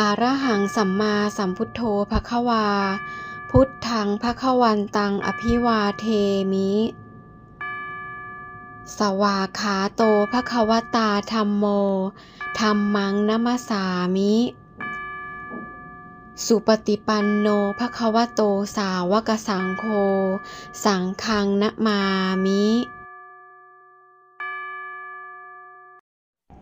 อะระหังสัมมาสัมพุทโธภควา พุทธังภควันตังอภิวาเทมิ สวาขาโตภควตาธัมโมธัมมังนัมสสามิ สุปฏิปันโนภควโตสาวกสังโฆ สังฆังนะมามิ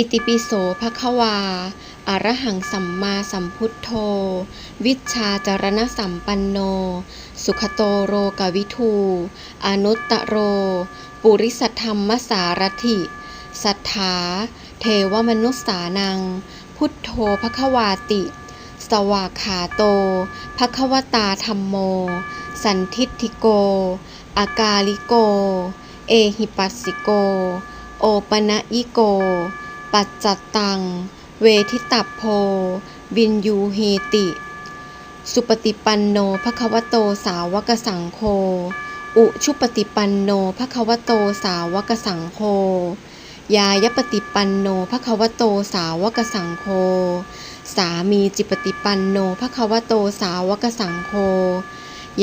อิติปิโสภควาอะระหังสัมมาสัมพุทโธ วิชชาจารณสัมปันโน สุขโตโรกวิทู อนุตตโร ปุริสธรรมสารถิ สัทธา เทวมนุษสานัง พุทโธภควาติ สวากขาโตภควตาธรรมโม สันทิฏฐิโก อากาลิโก เอหิปัสสิโก โอปนะยิโก ปัจจัตตัง เวทิตัพโพ วินยูเฮติ สุปฏิปันโนภควโตสาวกสังโฆ อุชุปฏิปันโนภควโตสาวกสังโฆ ยายปฏิปันโนภควโตสาวกสังโฆ สามีจิปฏิปันโนภควโตสาวกสังโฆ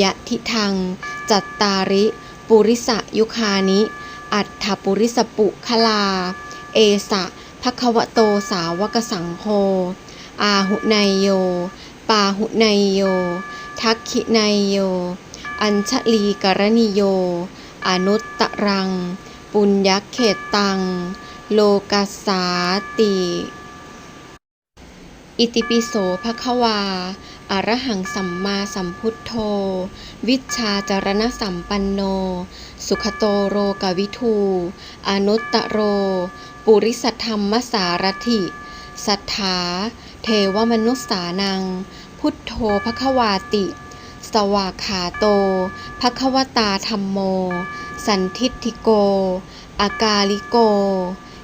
ยะทิทัง จัตตาริ ปุริสยุคานิ อัฏฐปุริสปุคลา เอสะ ภควโตสาวกสังโฆอาหุไนยโย ปาหุไนยโย ทักขิไนยโย อัญชลีกรณิโย อนุตตรัง ปุญญเขตตัง โลกัสสาติ อิติปิโสภควาอะระหังสัมมาสัมพุทโธ วิชชาจารณสัมปันโน สุขโตโรกวิทู อนุตตโร ปุริสธรรมสารถิสัทธา เทวมนุษสานัง พุทโธภควาติ สวากขาโตภควตาธรรมโม สันทิฏฐิโก อากาลิโก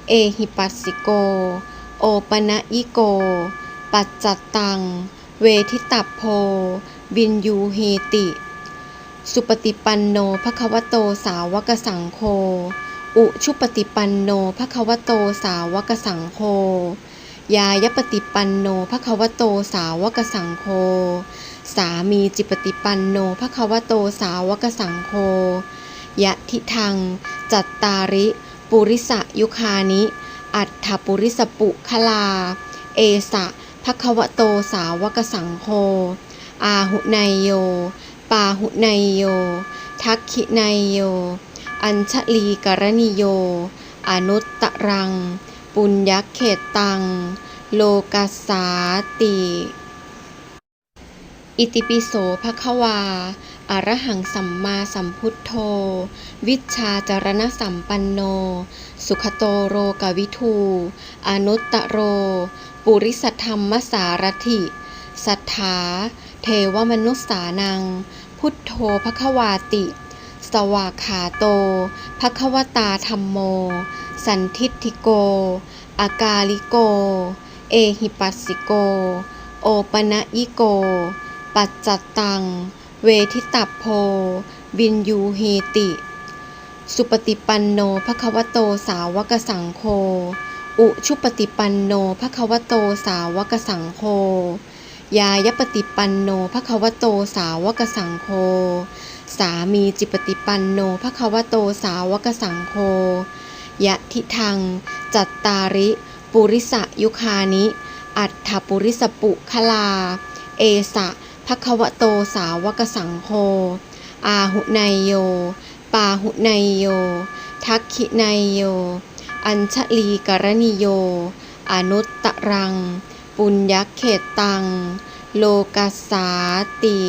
เอหิปัสสิโก โอปนะยิโก ปัจจัตตัง เวทิตัพโพ วินยูเฮติ สุปฏิปันโนภควโตสาวกสังโฆ อุชุปฏิปันโนภควโตสาวกสังโฆยายปฏิปันโนภควโตสาวกสังโฆสามีจิปฏิปันโนภควโตสาวกสังโฆยะทิทัง จัตตาริ ปุริสยุคานิ อัฏฐปุริสปุคลา เอสะภควโตสาวกสังโฆอาหุไนยโย ปาหุไนยโย ทักขิไนยโย อัญชลีกรณิโย อนุตตรัง ปุญญเขตตัง โลกัสสาติ อิติปิโสภควา อระหังสัมมาสัมพุทโธ วิชชาจารณสัมปันโน สุขโตโรกวิทู อนุตตโร ปุริสธรรมสารถิสัทธา เทวมนุษสานัง พุทโธภควาติ สวากขาโตภควตาธรรมโม สันทิฏฐิโก อากาลิโก เอหิปัสสิโก โอปนะยิโก ปัจจัตตัง เวทิตัพโพวินยูเฮติ สุปฏิปันโนภควโตสาวกสังโฆอุชุปฏิปันโนภควโตสาวกสังโฆยายปฏิปันโนภควโตสาวกสังโฆ สามีจิปฏิปันโนภควโตสาวกสังโฆยะทิทัง จัตตาริ ปุริสยุคานิ อัฏฐปุริสปุคลา เอสะภควโตสาวกสังโฆอาหุไนยโย ปาหุไนยโย ทักขิไนยโย อัญชลีกรณิโย อนุตตรัง ปุญญเขตตัง โลกัสสาติ